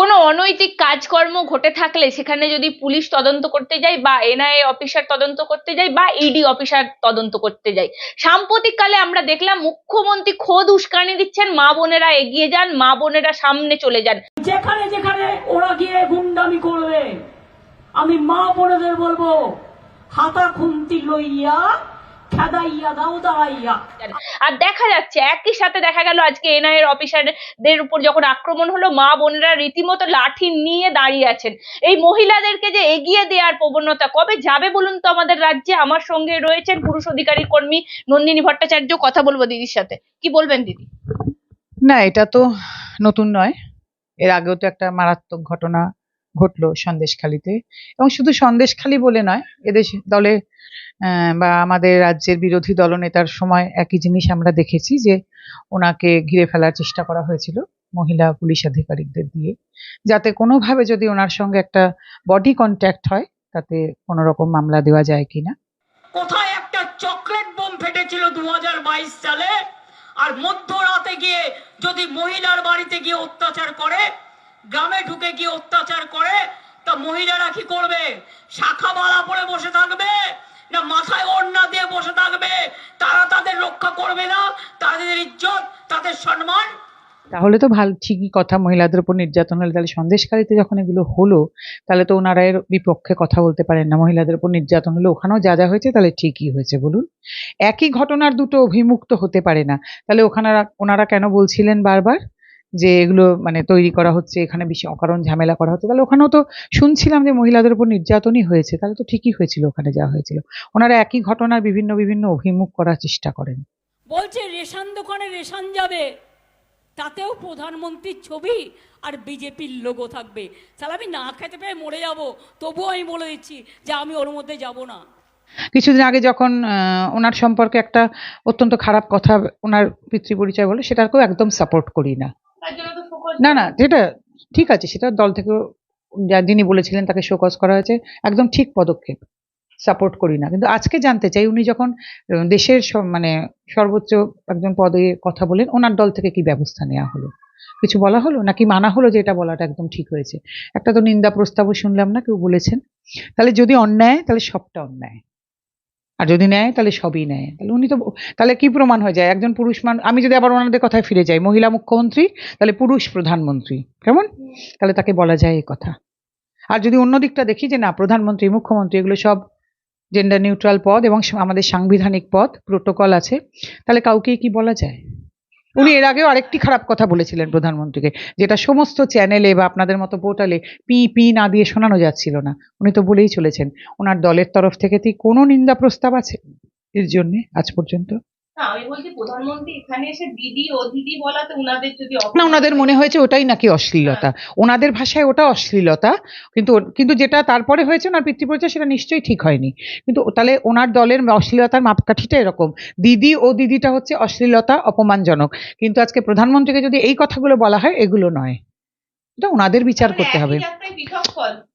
কোনো অনৈতিক কাজকর্ম ঘটে থাকলে সেখানে যদি পুলিশ তদন্ত করতে যায় বা এনআইএ অফিসার তদন্ত করতে যায় বা ইডি অফিসার তদন্ত করতে যায়। সাম্প্রতিককালে আমরা দেখলাম মুখ্যমন্ত্রী খোদ উস্কানি দিচ্ছেন, মা বোনেরা এগিয়ে যান, মা বোনেরা সামনে চলে যান। যেখানে যেখানে ওরা গিয়ে গুন্ডামি করবে, আমি মা বোনেদের বলব, হাতা খুন্তি লইয়া আর দেখা যাচ্ছে একই সাথে দেখা গেল আজকে এনআইএর অফিসারদের উপর যখন আক্রমণ হলো মা বোনেরা রীতিমতো লাঠি নিয়ে দাঁড়িয়ে আছেন। এই মহিলাদেরকে যে এগিয়ে দেওয়ার প্রবণতা কবে যাবে বলুন তো আমাদের রাজ্যে? আমার সঙ্গে রয়েছেন পুরুষ অধিকারী কর্মী নন্দিনী ভট্টাচার্য কথা বলব দিদির সাথে। কি বলবেন দিদি? না এটা তো নতুন নয়। এর আগেও তো একটা মারাত্মক ঘটনা ঘটলো সন্দেশখালিতে। এবং শুধু সন্দেশখালি বলে নয়, এদেশ দলে বা আমাদের রাজ্যের বিরোধী দলনেতার সময় একই জিনিস আমরা দেখেছি যে ওনাকে ঘিরে ফেলার চেষ্টা করা হয়েছিল মহিলা পুলিশ আধিকারিকদের দিয়ে। যাতে কোনোভাবে যদি ওনার সঙ্গে একটা বডি কন্ট্যাক্ট হয়, তাতে কোনো রকম মামলা দেওয়া যায় কিনা। কোথায় একটা চকলেট বোম ফেটেছিল দু হাজার বাইশ সালে? আর মধ্যরাতে গিয়ে যদি মহিলার বাড়িতে গিয়ে অত্যাচার করে গ্রামে ঢুকে গিয়ে অত্যাচার করে, তা মহিলারা কি করবে? শাখা মালা পরে বসে থাকবে? না মাথায় ওড়না দিয়ে বসে থাকবে? তারা তাদের রক্ষা করবে না? তাদের ইজ্জত, তাদের সম্মান? তাহলে তো ভালো, ঠিকই কথা। মহিলাদের উপর নির্যাতন হলে তাহলে সন্দেশকারীতে যখন এগুলো হলো, তাহলে তো ওনারা এর বিপক্ষে কথা বলতে পারেন না। মহিলাদের উপর নির্যাতন হলে ওখানেও যা যা হয়েছে তাহলে ঠিকই হয়েছে, বলুন। একই ঘটনার দুটো অভিমুক্ত হতে পারে না। তাহলে ওখানারা, ওনারা কেন বলছিলেন বারবার? যে এগুলো মানে তৈরি করা হচ্ছে এখানে বেশি অকারণ ঝামেলা করা হচ্ছে। তাহলে ওখানেও তো শুনছিলাম যে মহিলাদের উপর নির্যাতনই হয়েছে তাহলে তো ঠিকই হয়েছিল ওখানে যা হয়েছিল। ওনারা একই ঘটনার বিভিন্ন বিভিন্ন অভিমুখ করার চেষ্টা করেন। বলছে রেশন দোকানে রেশন যাবে তাতেও প্রধানমন্ত্রীর ছবি আর বিজেপির লোগো থাকবে। তাহলে আমি না খেতে পেয়ে মরে যাব তবুও আমি বলে দিচ্ছি যে আমি ওর মধ্যে যাব না। কিছুদিন আগে যখন ওনার সম্পর্কে একটা অত্যন্ত খারাপ কথা ওনার পিতৃ পরিচয় বলে সেটাকেও একদম সাপোর্ট করি না। না না যেটা ঠিক আছে, সেটা দল থেকে যা- যিনি বলেছিলেন তাকে শোকজ করা হয়েছে, একদম ঠিক পদক্ষেপ সাপোর্ট করি না। কিন্তু আজকে জানতে চাই, উনি যখন দেশের মানে সর্বোচ্চ একজন পদে কথা বলেন, ওনার দল থেকে কি ব্যবস্থা নেওয়া হলো? কিছু বলা হলো? নাকি মানা হলো যে এটা বলাটা একদম ঠিক হয়েছে? একটা তো নিন্দা প্রস্তাবও শুনলাম না, কেউ বলেছেন। তাহলে যদি অন্যায়, তাহলে সবটা অন্যায়। আর যদি নেয়, তাহলে সবই নেয়। তাহলে উনি তো, তাহলে কি প্রমাণ হয়ে? যায় একজন পুরুষ মান, আমি যদি আবার ওনাদের কথায় ফিরে যাই, মহিলা মুখ্যমন্ত্রী, তাহলে পুরুষ প্রধানমন্ত্রী। কেমন? তাহলে তাকে বলা যায় এই কথা। আর যদি অন্য দিকটা দেখি, যে না, প্রধানমন্ত্রী, মুখ্যমন্ত্রী, এগুলো সব জেন্ডার নিউট্রাল পদ এবং আমাদের সাংবিধানিক পদ প্রোটোকল আছে, তাহলে কাউকেই কি বলা যায়? উনি এর আগেও আরেকটি খারাপ কথা বলেছিলেন প্রধানমন্ত্রীকে, যেটা সমস্ত চ্যানেলে বা আপনাদের মতো পোর্টালে পি পি না দিয়ে শোনানো যাচ্ছিল না। উনি তো বলেই চলেছেন, ওনার দলের তরফ থেকে কি কোনো নিন্দা প্রস্তাব আছে এর জন্যে আজ পর্যন্ত? আমি বলছি প্রধানমন্ত্রী এখানে এসে দিদি ও দিদি বলাতে উনাদের যদি না ওনাদের মনে হয়েছে ওটাই নাকি অশ্লীলতা। ওনাদের ভাষায় ওটা অশ্লীলতা কিন্তু কিন্তু যেটা তারপরে হয়েছে ওনার পিতৃপরিচয় সেটা নিশ্চয়ই ঠিক হয়নি। কিন্তু তাহলে ওনার দলের অশ্লীলতার মাপকাঠিটা এরকম। দিদি ও দিদিটা হচ্ছে অশ্লীলতা অপমানজনক। কিন্তু আজকে প্রধানমন্ত্রীকে যদি এই কথাগুলো বলা হয় এগুলো নয়। এটা ওনাদের বিচার করতে হবে।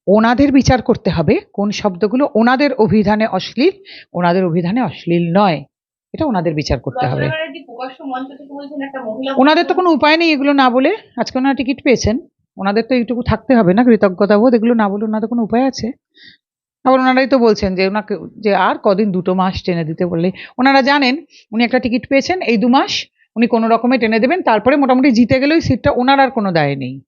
ওনাদের বিচার করতে হবে কোন শব্দগুলো। ওনাদের অভিধানে অশ্লীল ওনাদের অভিধানে অশ্লীল নয়। এটা ওনাদের বিচার করতে হবে। ওনাদের তো কোনো উপায় নেই এগুলো না বলে। আজকে ওনারা টিকিট পেয়েছেন। ওনাদের তো এইটুকু থাকতে হবে না কৃতজ্ঞতা বোধ এগুলো না বলে ওনাদের কোনো উপায় আছে? আবার ওনারাই তো বলছেন যে ওনাকে যে আর কদিন দুটো মাস টেনে দিতে বললে। ওনারা জানেন উনি একটা টিকিট পেয়েছেন এই দু মাস। উনি কোনো রকমে টেনে দেবেন। তারপরে মোটামুটি জিতে গেলেই সিটটা ওনার আর কোনো দায় নেই।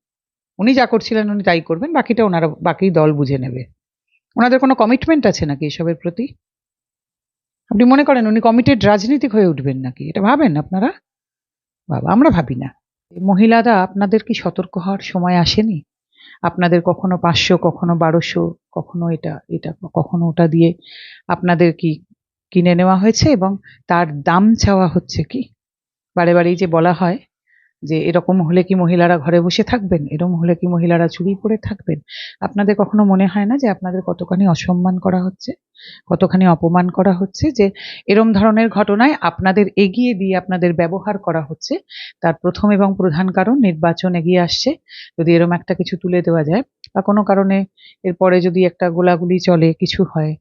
উনি যা করছিলেন উনি তাই করবেন। বাকিটা ওনারা বাকি দল বুঝে নেবে। ওনাদের কোনো কমিটমেন্ট আছে নাকি এসবের প্রতি? আপনি মনে করেন উনি কমিটেড রাজনীতিক হয়ে উঠবেন নাকি? এটা ভাবেন আপনারা? বাবা, আমরা ভাবি না। মহিলারা আপনাদের কি সতর্ক হওয়ার সময় আসেনি? আপনাদের কখনো পাঁচশো, কখনো বারোশো, কখনো এটা এটা, কখনো ওটা দিয়ে আপনাদের কি কিনে নেওয়া হয়েছে এবং তার দাম চাওয়া হচ্ছে কি? বারে বারেই যে বলা হয় যে এরকম হলে কি মহিলারা ঘরে বসে থাকবেন? এরকম হলে কি মহিলারা চুরি পরে থাকবেন? আপনাদের কখনো মনে হয় না যে আপনাদের কতখানি অসম্মান করা হচ্ছে? কতখানি অপমান করা হচ্ছে? যে এরম ধরনের ঘটনায় আপনাদের এগিয়ে দিয়ে আপনাদের ব্যবহার করা হচ্ছে? তার প্রথম এবং প্রধান কারণ, নির্বাচন এগিয়ে আসছে। যদি এরম একটা কিছু তুলে দেওয়া যায়, বা কোনো কারণে এরপরে যদি একটা গোলাগুলি চলে, কিছু হয়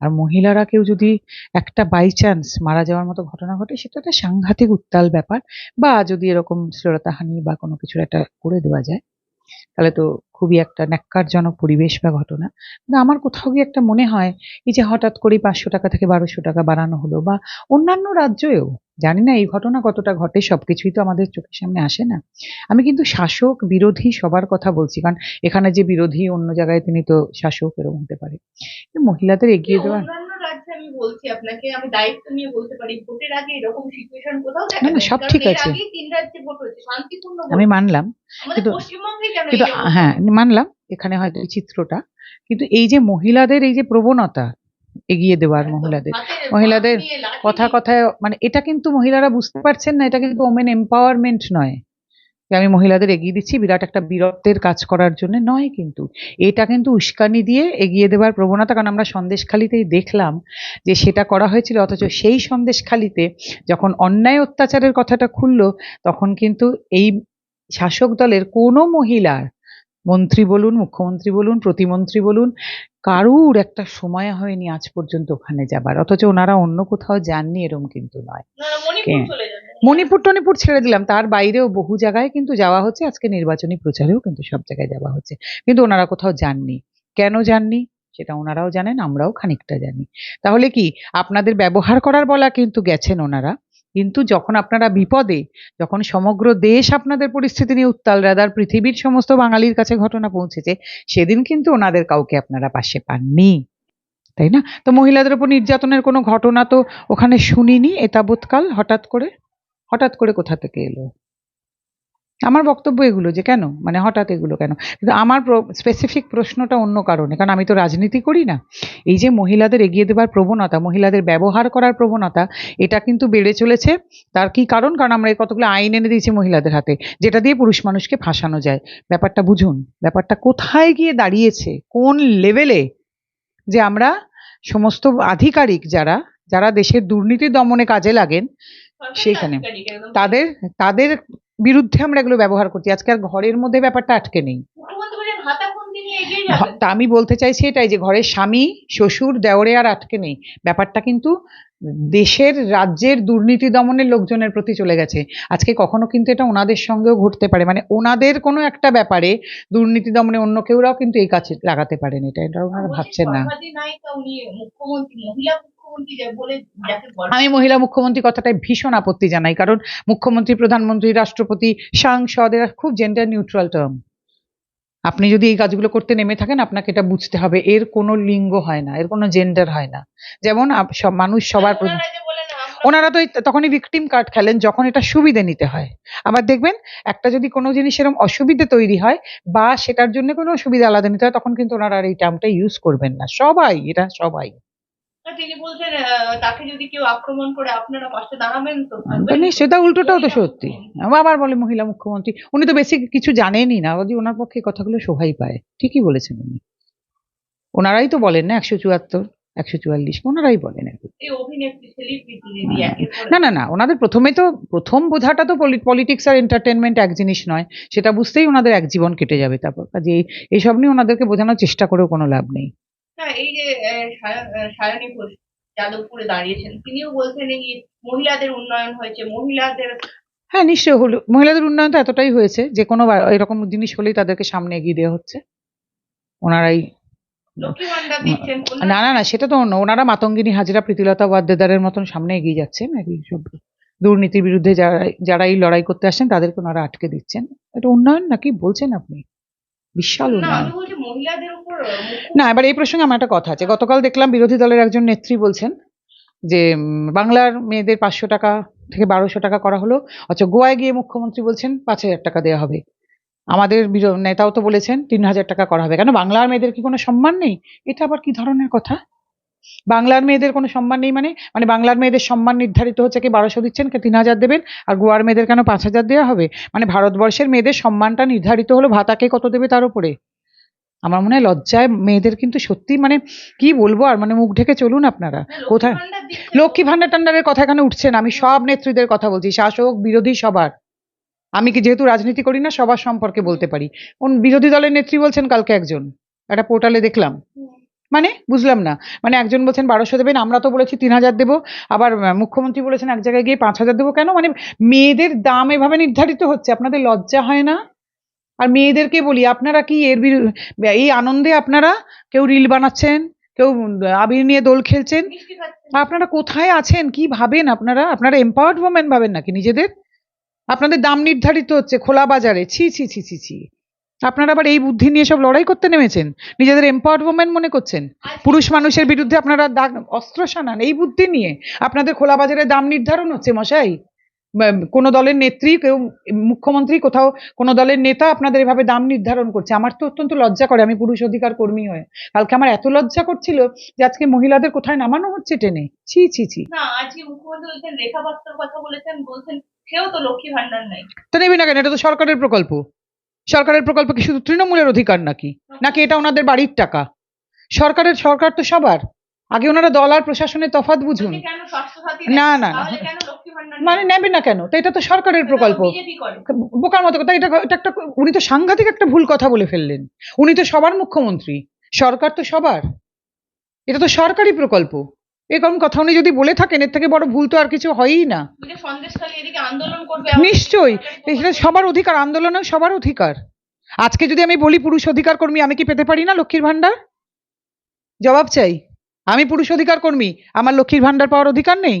আর মহিলারা কেউ যদি একটা বাই চান্স মারা যাওয়ার মতো ঘটনা ঘটে, সেটা একটা সাংঘাতিক উত্তাল ব্যাপার। বা যদি এরকম শ্লীলতাহানি বা কোনো কিছুর একটা করে দেওয়া যায়, তাহলে তো খুবই একটা ন্যাক্কারজনক পরিবেশ বা ঘটনা। কিন্তু আমার কোথাও গিয়ে একটা মনে হয়, এই যে হঠাৎ করেই পাঁচশো টাকা থেকে বারোশো টাকা বাড়ানো হলো বা অন্যান্য রাজ্যেও জানি না এই ঘটনা কতটা ঘটে সবকিছুই তো আমাদের চোখের সামনে আসে না। আমি কিন্তু শাসক বিরোধী সবার কথা বলছি কারণ এখানে যে বিরোধী অন্য জায়গায় তিনি তো শাসক এরকম হতে পারে। মহিলাদের এগিয়ে দেওয়া আমি বলছি আপনাকে আমি দায়িত্ব নিয়ে বলতে পারি ভোটের আগে এরকম সিচুয়েশন কোথাও দেখা না, সব ঠিক আছে। তিন রাজ্যে ভোট হয়েছে শান্তিপূর্ণ আমি মানলাম কিন্তু- কিন্তু হ্যাঁ মানলাম এখানে হয়তো এই চিত্রটা কিন্তু এই যে মহিলাদের এই যে প্রবণতা এগিয়ে দেওয়ার মহিলাদের হাতে মহিলাদের কথা কথায় মানে এটা কিন্তু মহিলারা বুঝতে পারছেন না এটা কিন্তু ওমেন এম্পাওয়ারমেন্ট নয়। যে আমি মহিলাদের এগিয়ে দিচ্ছি বিরাট একটা বীরত্বের কাজ করার জন্য নয় কিন্তু। এটা কিন্তু উস্কানি দিয়ে এগিয়ে দেওয়ার প্রবণতা কারণ আমরা সন্দেশখালিতেই দেখলাম যে সেটা করা হয়েছিল অথচ সেই সন্দেশখালিতে যখন অন্যায় অত্যাচারের কথাটা খুললো তখন কিন্তু এই শাসক দলের কোনো মহিলার মন্ত্রী বলুন মুখ্যমন্ত্রী বলুন প্রতিমন্ত্রী বলুন কারুর একটা সময় হয়নি আজ পর্যন্ত ওখানে যাবার। অথচ ওনারা অন্য কোথাও যাননি এরম কিন্তু নয়। মণিপুর টনিপুর ছেড়ে দিলাম। তার বাইরেও বহু জায়গায় কিন্তু যাওয়া হচ্ছে। আজকে নির্বাচনী প্রচারেও কিন্তু সব জায়গায় যাওয়া হচ্ছে। কিন্তু ওনারা কোথাও যাননি। কেন যাননি? সেটা ওনারাও জানেন আমরাও খানিকটা জানি। তাহলে কি আপনাদের ব্যবহার করার বলা কিন্তু গেছেন ওনারা? কিন্তু যখন আপনারা বিপদে, যখন সমগ্র দেশ আপনাদের পরিস্থিতি নিয়ে উত্তাল রাদার, পৃথিবীর সমস্ত বাঙালির কাছে ঘটনা পৌঁছেছে, সেদিন কিন্তু ওনাদের কাউকে আপনারা পাশে পাননি। তাই না? তো মহিলাদের উপর নির্যাতনের কোনো ঘটনা তো ওখানে শুনিনি এতাবৎকাল হঠাৎ করে? হঠাৎ করে কোথা থেকে এলো? আমার বক্তব্য এগুলো যে কেন? মানে হঠাৎ এগুলো কেন? কিন্তু আমার স্পেসিফিক প্রশ্নটা অন্য কারণে। কারণ আমি তো রাজনীতি করি না। এই যে মহিলাদের এগিয়ে দেওয়ার প্রবণতা মহিলাদের ব্যবহার করার প্রবণতা এটা কিন্তু বেড়ে চলেছে। তার কি কারণ? কারণ আমরা এই কতগুলো আইন এনে দিয়েছি মহিলাদের হাতে। যেটা দিয়ে পুরুষ মানুষকে ফাঁসানো যায়। ব্যাপারটা বুঝুন। ব্যাপারটা কোথায় গিয়ে দাঁড়িয়েছে? কোন লেভেলে যে আমরা সমস্ত আধিকারিক যারা যারা দেশের দুর্নীতি দমনে কাজে লাগেন সেইখানে। তাদের তাদের বিরুদ্ধে আমরা এগুলো ব্যবহার করছি। আজকে আর ঘরের মধ্যে ব্যাপারটা আটকে নেই। যাবেন তা আমি বলতে চাইছি এটাই যে ঘরের স্বামী, শ্বশুর, দেওরে আর আটকে নেই। ব্যাপারটা কিন্তু দেশের রাজ্যের দুর্নীতি দমনের লোকজনের প্রতি চলে গেছে। আজকে কখনো কিন্তু এটা ওনাদের সঙ্গেও ঘটতে পারে। মানে ওনাদের কোনো একটা ব্যাপারে দুর্নীতি দমনে অন্য কেউরাও কিন্তু এই কাছে লাগাতে পারেন। এটা এটা ওনারা ভাবছেন না। মুখ্যমন্ত্রী, মহিলা আমি মহিলা মুখ্যমন্ত্রী কথাটায় ভীষণ আপত্তি জানাই কারণ মুখ্যমন্ত্রী প্রধানমন্ত্রী রাষ্ট্রপতি সাংসদ এরা খুব জেন্ডার নিউট্রাল টার্ম আপনি যদি এই কাজগুলো করতে নেমে থাকেন আপনাকে এটা বুঝতে হবে এর কোনো লিঙ্গ হয় না এর কোনো জেন্ডার হয় না। যেমন সব মানুষ সবার ওনারা তো তখনই ভিকটিম কার্ড খেলেন যখন এটা সুবিধে নিতে হয়। আবার দেখবেন একটা যদি কোনো জিনিস এরকম অসুবিধে তৈরি হয় বা সেটার জন্য কোনো সুবিধা আলাদা নিতে হয় তখন কিন্তু ওনারা আর এই টার্মটা ইউজ করবেন না। সবাই এটা সবাই। তিনি বলছেন তাকে যদি কেউ আক্রমণ করে আপনারা পাশে দাঁড়াবেন তো? মানে সেটা উল্টোটাও তো সত্যি। আবার বলে মহিলা মুখ্যমন্ত্রী উনি তো বেশি কিছু জানেনই না যদি ওনার পক্ষে কথাগুলো শোভাই পায়। ঠিকই বলেছেন উনি। ওনারাই তো বলেন না একশো চুয়াত্তর একশো চুয়াল্লিশ ওনারাই বলেন পর না না না ওনাদের প্রথমে তো প্রথম বোঝাটা তো পলিটিক্স আর এন্টারটেনমেন্ট এক জিনিস নয়। সেটা বুঝতেই ওনাদের এক জীবন কেটে যাবে। তারপর কাজে এই- এইসব নিয়ে ওনাদেরকে বোঝানোর চেষ্টা করেও কোনো লাভ নেই। না এই যে সায়নী ঘোষ যাদবপুরে দাঁড়িয়েছেন তিনিও বলছেন এই মহিলাদের উন্নয়ন হয়েছে মহিলাদের হ্যাঁ নিশ্চয়ই হলো মহিলাদের উন্নয়ন তো এতটাই হয়েছে যে কোনো এরকম জিনিস হলেই তাদেরকে সামনে এগিয়ে দেওয়া হচ্ছে। ওনারাই না না না সেটা তো অন্য ওনারা মাতঙ্গিনী হাজিরা প্রীতিলতা ওয়াদ্দেদারের মতন সামনে এগিয়ে যাচ্ছেন এই সব দুর্নীতির বিরুদ্ধে যারা যারা এই লড়াই করতে আসছেন তাদেরকে ওনারা আটকে দিচ্ছেন। এটা উন্নয়ন নাকি বলছেন আপনি? বিশাল না উন্নয়ন। এবার এই প্রসঙ্গে আমার একটা কথা আছে। গতকাল দেখলাম বিরোধী দলের একজন নেত্রী বলছেন যে বাংলার মেয়েদের পাঁচশো টাকা থেকে বারোশো টাকা করা হলো। আচ্ছা গোয়ায় গিয়ে মুখ্যমন্ত্রী বলছেন পাঁচ হাজার টাকা দেওয়া হবে। আমাদের নেতাও তো বলেছেন তিন হাজার টাকা করা হবে। কেন বাংলার মেয়েদের কি কোনো সম্মান নেই? এটা আবার কি ধরনের কথা? বাংলার মেয়েদের কোনো সম্মান নেই মানে? মানে বাংলার মেয়েদের সম্মান নির্ধারিত হচ্ছে কি বারোশো দিচ্ছেন কি তিন হাজার দেবেন? আর গোয়ার মেয়েদের কেন পাঁচ হাজার দেওয়া হবে? মানে ভারতবর্ষের মেয়েদের সম্মানটা নির্ধারিত হলো ভাতাকে কত দেবে তার উপরে? আমার মনে হয় লজ্জায় মেয়েদের কিন্তু সত্যি মানে কি বলব আর মানে মুখ ঢেকে চলুন আপনারা। কোথায়? লক্ষ্মী ভান্ডার টান্ডারের কথা এখানে উঠছে না? আমি সব নেত্রীদের কথা বলছি শাসক বিরোধী সবার। আমি কি যেহেতু রাজনীতি করি না সবার সম্পর্কে বলতে পারি। কোন বিরোধী দলের নেত্রী বলছেন কালকে একজন? একটা পোর্টালে দেখলাম। মানে বুঝলাম না। মানে একজন বলছেন বারোশো দেবেন, আমরা তো বলেছি তিন হাজার দেবো। আবার মুখ্যমন্ত্রী বলেছেন এক জায়গায় গিয়ে পাঁচ হাজার দেবো। কেন? মানে মেয়েদের দাম এভাবে নির্ধারিত হচ্ছে, আপনাদের লজ্জা হয় না? আর মেয়েদেরকে বলি, আপনারা কি এর এই আনন্দে আপনারা কেউ রিল বানাচ্ছেন, কেউ আবির নিয়ে দোল খেলছেন? আপনারা কোথায় আছেন? কি ভাবেন আপনারা? আপনারা এম্পাওয়ার্ড ওমেন ভাবেন নাকি নিজেদের? আপনাদের দাম নির্ধারিত হচ্ছে খোলা বাজারে। ছি ছি ছি ছি ছি। আপনারা আবার এই বুদ্ধি নিয়ে সব লড়াই করতে নেমেছেন? নিজেদের এম্পাওয়ার্ড ওমেন মনে করছেন? পুরুষ মানুষের বিরুদ্ধে আপনারা দাগ অস্ত্র সানান এই বুদ্ধি নিয়ে আপনাদের খোলা বাজারে দাম নির্ধারণ হচ্ছে মশাই। কোনো দলের নেত্রী কেউ মুখ্যমন্ত্রী কোথাও কোনো দলের নেতা আপনাদের এভাবে দাম নির্ধারণ করছে। আমার তো অত্যন্ত লজ্জা করে আমি পুরুষ অধিকার কর্মী হয়ে। কালকে আমার এত লজ্জা করছিল যে আজকে মহিলাদের কোথায় নামানো হচ্ছে টেনে? ছি ছি ছি। না আজকে মুখ্যমন্ত্রী রেখা কথা বলেছেন বলছেন সেও তো লক্ষ্মী ভান্ডার নাই। তো নেবে না কেন? এটা তো সরকারের প্রকল্প। সরকারের প্রকল্প কি শুধু তৃণমূলের অধিকার নাকি? নাকি এটা ওনাদের বাড়ির টাকা? সরকারের সরকার তো সবার। আগে ওনারা দল আর প্রশাসনের তফাৎ বুঝুন। না, না, না। মানে নেবে না কেন? তো এটা তো সরকারের প্রকল্প। বোকার মতো কথা এটা এটা একটা উনি তো সাংঘাতিক একটা ভুল কথা বলে ফেললেন। উনি তো সবার মুখ্যমন্ত্রী। সরকার তো সবার। এটা তো সরকারি প্রকল্প। এরকম কথা উনি যদি বলে থাকেন এর থেকে বড় ভুল তো আর কিছু হয়ই না। নিশ্চয়ই। এটা সবার অধিকার আন্দোলনেও সবার অধিকার। আজকে যদি আমি বলি পুরুষ অধিকার কর্মী আমি কি পেতে পারি না লক্ষ্মীর ভান্ডার জবাব চাই। আমি পুরুষ অধিকার কর্মী আমার লক্ষ্মীর ভাণ্ডার পাওয়ার অধিকার নেই।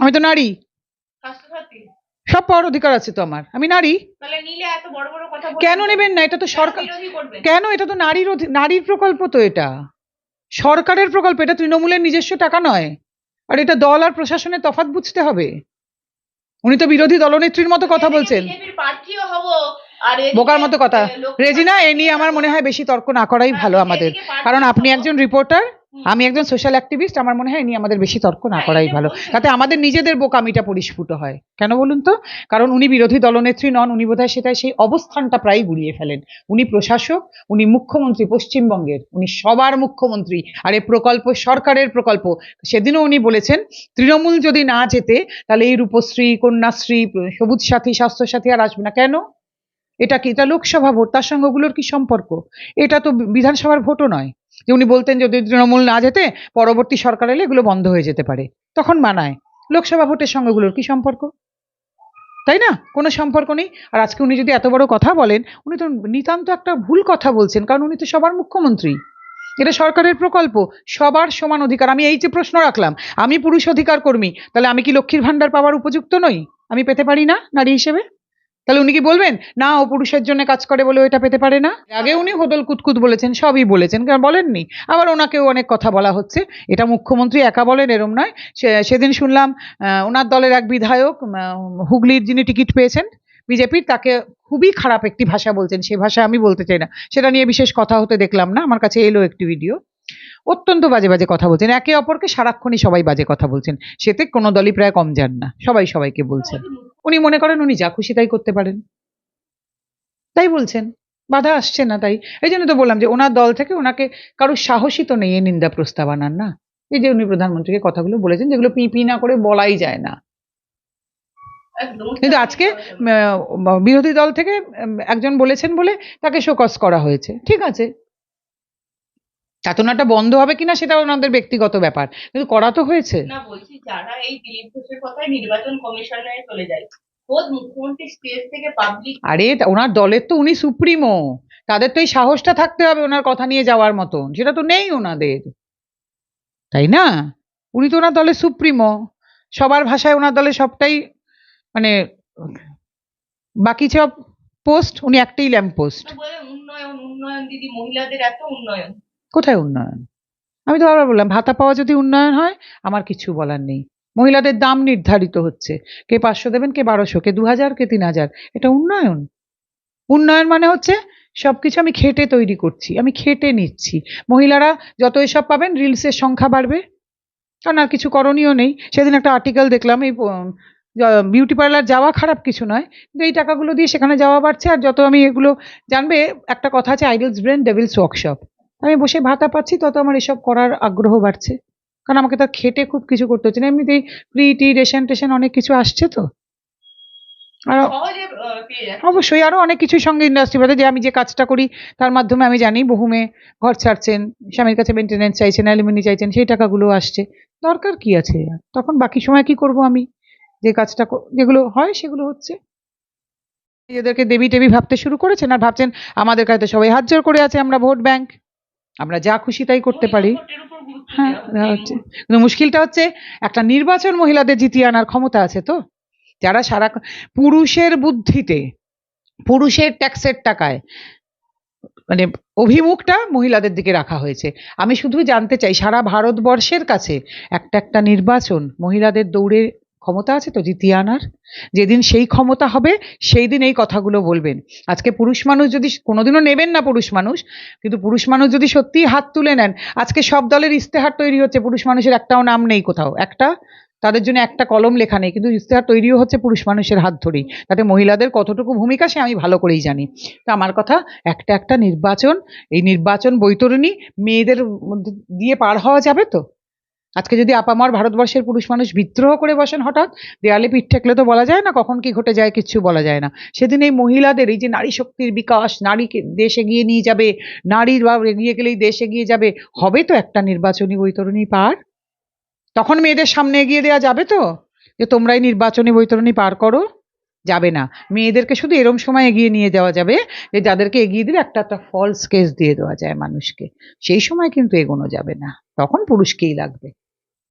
আমি তো নারী। সব পাওয়ার অধিকার আছে তো আমার। আমি নারী। কেন নেবেন না? এটা তো সরকার কেন? এটা তো নারীর নারীর প্রকল্প তো এটা। সরকারের প্রকল্প এটা তৃণমূলের নিজস্ব টাকা নয়। আর এটা দল আর প্রশাসনের তফাত বুঝতে হবে। উনি তো বিরোধী দলনেত্রীর মতো কথা বলছেন। বোকার মতো কথা। রেজিনা এ নিয়ে আমার মনে হয় বেশি তর্ক না করাই ভালো আমাদের। কারণ আপনি একজন রিপোর্টার। আমি একজন সোশ্যাল অ্যাক্টিভিস্ট আমার মনে হয় এ নিয়ে আমাদের বেশি তর্ক না হ্যাঁ, করাই ভালো। তাতে আমাদের নিজেদের বোকামিটা পরিস্ফুট হয়। কেন বলুন তো? কারণ উনি বিরোধী দলনেত্রী নন উনি বোধহয় সেটা সেই অবস্থানটা প্রায় গুলিয়ে ফেলেন। উনি প্রশাসক উনি মুখ্যমন্ত্রী পশ্চিমবঙ্গের উনি সবার মুখ্যমন্ত্রী। আর এই প্রকল্প সরকারের প্রকল্প। সেদিনও উনি বলেছেন তৃণমূল যদি না যেতে তাহলে এই রূপশ্রী কন্যাশ্রী সবুজ সাথী স্বাস্থ্য সাথী আর আসবে না। কেন? এটা কি এটা লোকসভা ভোট তার সঙ্গে ওগুলোর কি সম্পর্ক? এটা তো বিধানসভার ভোটও নয়। যে উনি বলতেন যদি তৃণমূল না যেতে, পরবর্তী সরকার এলে এগুলো বন্ধ হয়ে যেতে পারে। তখন মানায়। লোকসভা ভোটের সঙ্গে ওগুলোর কি সম্পর্ক? তাই না? কোনো সম্পর্ক নেই। আর আজকে উনি যদি এত বড় কথা বলেন, উনি তো নিতান্ত একটা ভুল কথা বলছেন, কারণ উনি তো সবার মুখ্যমন্ত্রী। এটা সরকারের প্রকল্প, সবার সমান অধিকার। আমি এই যে প্রশ্ন রাখলাম, আমি পুরুষ অধিকার কর্মী, তাহলে আমি কি লক্ষ্মীর ভান্ডার পাওয়ার উপযুক্ত নই? আমি পেতে পারি না নারী হিসেবে? তাহলে উনি কি বলবেন? না, ও পুরুষের জন্য কাজ করে বলে ওইটা পেতে পারে না? আগে উনি হোদল কুতকুত বলেছেন, সবই বলেছেন, কেন বলেননি? আবার ওনাকেও অনেক কথা বলা হচ্ছে। এটা মুখ্যমন্ত্রী একা বলেন, এরম নয়। সেদিন শুনলাম ওনার দলের এক বিধায়ক হুগলির যিনি টিকিট পেয়েছেন, বিজেপির, তাকে খুবই খারাপ একটি ভাষা বলছেন। সে ভাষা আমি বলতে চাই না। সেটা নিয়ে বিশেষ কথা হতে দেখলাম না, আমার কাছে এলো একটি ভিডিও। অত্যন্ত বাজে বাজে কথা বলছেন। একে অপরকে সারাক্ষণই সবাই বাজে কথা বলছেন। সেতে কোনো দলই প্রায় কম যান না। সবাই সবাইকে বলছেন। উনি মনে করেন উনি যা খুশি তাই করতে পারেন। তাই বলছেন। বাধা আসছে না তাই। এই জন্য তো বললাম যে ওনার দল থেকে ওনাকে কারোর সাহসী তো নেই নিন্দা প্রস্তাব আনার না? এই যে উনি প্রধানমন্ত্রীকে কথাগুলো বলেছেন যেগুলো পি পি না করে বলাই যায় না। কিন্তু আজকে বিরোধী দল থেকে একজন বলেছেন বলে তাকে শোকস করা হয়েছে। ঠিক আছে। চাতনাটা বন্ধ হবে কিনা সেটা ওনাদের ব্যক্তিগত ব্যাপার। কিন্তু করা তো হয়েছে। না বলছি যারা এই দিলীপ ঘোষের কথায় নির্বাচন কমিশনে চলে যায় আরে ওনার দলের তো উনি সুপ্রিমো। তাদের তো এই সাহসটা থাকতে হবে ওনার কথা নিয়ে যাওয়ার মতন। সেটা তো নেই ওনাদের। তাই না? উনি তো ওনার দলের সুপ্রিমো। সবার ভাষায় ওনার দলে সবটাই মানে বাকি সব পোস্ট উনি একটাই ল্যাম্প পোস্ট উন্নয়ন উন্নয়ন দিদি মহিলাদের এত উন্নয়ন। কোথায় উন্নয়ন? আমি তো বারবার বললাম, ভাতা পাওয়া যদি উন্নয়ন হয়, আমার কিছু বলার নেই। মহিলাদের দাম নির্ধারিত হচ্ছে। কে পাঁচশো দেবেন, কে বারোশো, কে দু হাজার কে তিন হাজার এটা উন্নয়ন। উন্নয়ন মানে হচ্ছে সবকিছু আমি খেটে তৈরি করছি, আমি খেটে নিচ্ছি। মহিলারা যত এসব পাবেন, রিলসের সংখ্যা বাড়বে। কারণ আর কিছু করণীয় নেই। সেদিন একটা আর্টিকেল দেখলাম, এই বিউটি পার্লার যাওয়া খারাপ কিছু নয়, কিন্তু এই টাকাগুলো দিয়ে সেখানে যাওয়া বাড়ছে। আর যত আমি এগুলো জানবে, একটা কথা আছে আইডলস ব্রেন ডেভিলস ওয়ার্কশপ আমি বসে ভাতা পাচ্ছি তত আমার এসব করার আগ্রহ বাড়ছে। কারণ আমাকে তো খেটে খুব কিছু করতে হচ্ছে না। এমনিতেই ফ্রি টি রেশন টেশন অনেক কিছু আসছে তো। আর অবশ্যই আরও অনেক কিছুর সঙ্গে ইন্ডাস্ট্রি বাদে যে আমি যে কাজটা করি তার মাধ্যমে আমি জানি বহু মেয়ে ঘর ছাড়ছেন স্বামীর কাছে মেনটেনেন্স চাইছেন অ্যালুমিনি চাইছেন সেই টাকাগুলো আসছে। দরকার কি আছে? তখন বাকি সময় কি করব আমি? যে কাজটা যেগুলো হয় সেগুলো হচ্ছে। নিজেদেরকে দেবী টেবি ভাবতে শুরু করেছেন আর ভাবছেন আমাদের কাছে তো সবাই হাত জোর করে আছে আমরা ভোট ব্যাংক। আমরা যা খুশি তাই করতে পারি। হ্যাঁ হচ্ছে? কিন্তু মুশকিলটা হচ্ছে একটা নির্বাচন মহিলাদের জিতিয়ে আনার ক্ষমতা আছে তো। যারা সারা পুরুষের বুদ্ধিতে পুরুষের ট্যাক্সের টাকায় মানে অভিমুখটা মহিলাদের দিকে রাখা হয়েছে। আমি শুধু জানতে চাই সারা ভারতবর্ষের কাছে একটা একটা নির্বাচন মহিলাদের দৌড়ে ক্ষমতা আছে তো জিতিয়ে আনার? যেদিন সেই ক্ষমতা হবে, সেই দিন এই কথাগুলো বলবেন। আজকে পুরুষ মানুষ যদি কোনোদিনও নেবেন না পুরুষ মানুষ, কিন্তু পুরুষ মানুষ যদি সত্যিই হাত তুলে নেন, আজকে সব দলের ইস্তেহার তৈরি হচ্ছে, পুরুষ মানুষের একটাও নাম নেই কোথাও। একটা? তাদের জন্য একটা কলম লেখা নেই, কিন্তু ইস্তেহার তৈরিও হচ্ছে পুরুষ মানুষের হাত ধরেই। তাতে মহিলাদের কতটুকু ভূমিকা সে আমি ভালো করেই জানি। তো আমার কথা, একটা একটা নির্বাচন, এই নির্বাচন বৈতরণী মেয়েদের দিয়ে পার হওয়া যাবে তো? আজকে যদি আপামার ভারতবর্ষের পুরুষ মানুষ বিদ্রোহ করে বসেন হঠাৎ, দেয়ালে পিঠ ঠেকলে তো বলা যায় না কখন কি ঘটে যায়, কিচ্ছু বলা যায় না। সেদিন এই মহিলাদের, এই যে নারী শক্তির বিকাশ নারীকে দেশ এগিয়ে নিয়ে যাবে, নারীর বা এগিয়ে গেলেই দেশ এগিয়ে যাবে, হবে তো একটা নির্বাচনী বৈতরণী পার? তখন মেয়েদের সামনে এগিয়ে দেওয়া যাবে তো? যে তোমরাই নির্বাচনী বৈতরণী পার করো, যাবে না। মেয়েদেরকে শুধু এরম সময় এগিয়ে নিয়ে যাওয়া যাবে, যে যাদেরকে এগিয়ে দিলে একটা একটা ফলস কেস দিয়ে দেওয়া যায় মানুষকে। সেই সময় কিন্তু এগোনো যাবে না। তখন পুরুষকেই লাগবে।